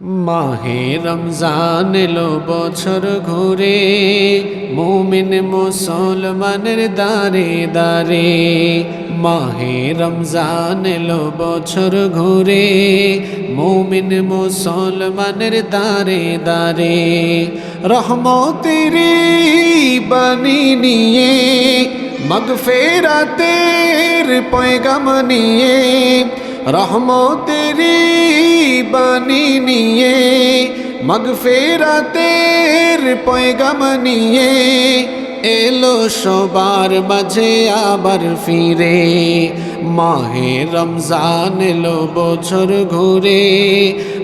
মাহে রমজান এলো বছর ঘুরে, মুমিন মুসলমানের দারে দারে মাহে রমজান এলো বছর ঘুরে, মুমিন মুসলমানের দারে দারে রহমতেরি বাণী নিয়ে, মগফেরাতের পয়গাম নিয়ে রহমতেরি বাণী নিয়ে, মগফেরাতের পয়গাম নিয়ে এলো সবার মাঝে আবার ফিরে। মাহে রমজান এলো বছর ঘুরে,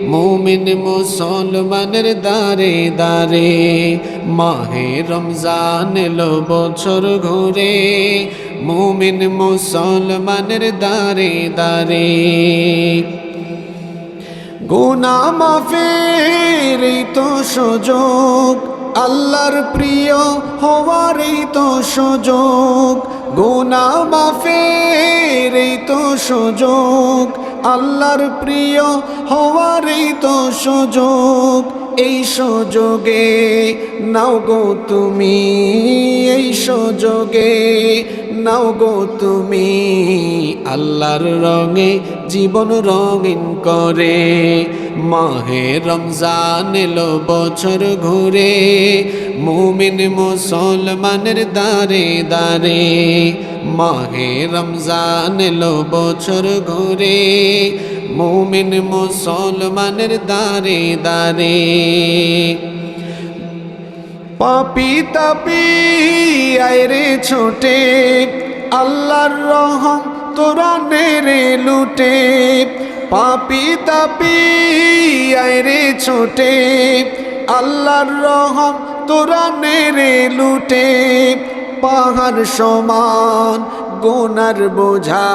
মুমিন মুসলমানের দারে দারে মাহে রমজান এলো বছর ঘুরে মুমিন মুসলমানের দারে দারে। গুনা মাফের তো সুযোগ, আল্লাহর প্রিয় হওয়ার তো সুযোগ। গুনা মাফের তো সুযোগ আল্লাহর প্রিয় হওয়ার এই তো সুযোগ। এই সুযোগে নাও গো তুমি, এই সুযোগে নাও গো তুমি। আল্লাহর রঙে জীবন রঙিন করে, মাহে রমজান এলো বছর ঘুরে। মুমিন মুসলমানের দারে দারে মাহে রমজান এলো বছর ঘুরে, মুমিন মুসলমানের দারে দারে পাপি তাপি আয়রে ছোটে, আল্লাহর রহম তোরা নেরে লুটে। পাপি তাপি আয়রে ছোটে, আল্লাহর রহম তোরা নেরে লুটে। পাহাড় সমান গোনার বোঝা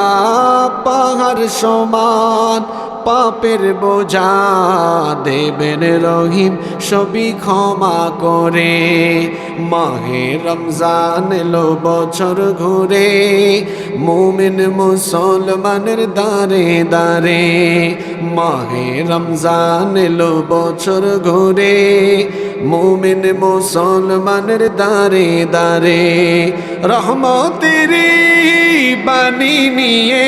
পাহাড় সমান। পাপের বোঝা দেবেন রহিম সবই ক্ষমা করে। মাহে রমজান এলো বছর ঘুরে, মুমিন মুসলমানের দারে দারে মাহে রমজান এলো বছর ঘুরে, মুমিন মুসলমানের দারে দারে রহমতের বাণী নিয়ে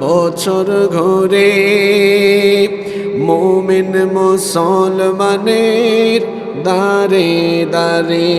বছর ঘুরে মোমিন মুসলমানের দারে দারে